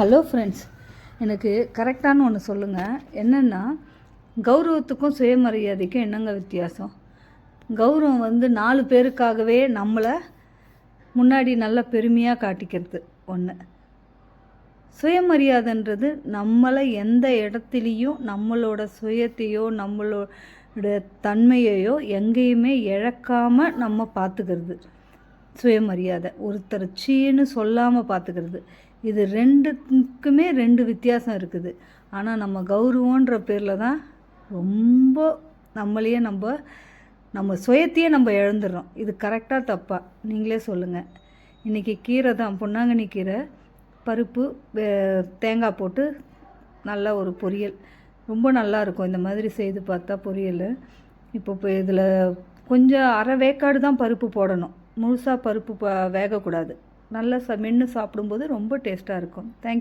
Hello friends எனக்கு கரெக்டான ஒன்று சொல்லுங்கள் என்னென்னா கௌரவத்துக்கும் சுயமரியாதைக்கும் என்னங்க வித்தியாசம்? கௌரவம் வந்து நாலு பேருக்காகவே நம்மளை முன்னாடி நல்லா பெருமையாக காட்டிக்கிறது ஒன்று சுயமரியாதைன்றது நம்மளை எந்த இடத்துலையும் நம்மளோட சுயத்தையோ நம்மளோட தன்மையையோ எங்கேயுமே இழக்காமல் நம்ம பார்த்துக்கிறது. சுயமரியாதை. ஒருத்தர் சீன்னு சொல்லாமல் பார்த்துக்கிறது. இது ரெண்டுக்குமே ரெண்டு வித்தியாசம் இருக்குது. ஆனால் நம்ம கௌரவன்ற பேரில் தான் ரொம்ப நம்மளையே நம்ம நம்ம சுயத்தையே நம்ம இழந்துடுறோம். இது கரெக்டாக தப்பா? நீங்களே சொல்லுங்கள் இன்றைக்கி கீரை தான் பொன்னாங்கண்ணி கீரை பருப்பு வே- தேங்காய் போட்டு நல்ல ஒரு பொரியல். ரொம்ப நல்லா இருக்கும். இந்த மாதிரி செய்து பார்த்தா பொரியல். இப்போ இப்போ இதில் கொஞ்சம் அரை வேக்காடு தான் பருப்பு போடணும். முழுசாக பருப்பு ப- வேகக்கூடாது. நல்லா ச மென்று சாப்பிடும்போது ரொம்ப டேஸ்ட்டாக இருக்கும். தேங்க்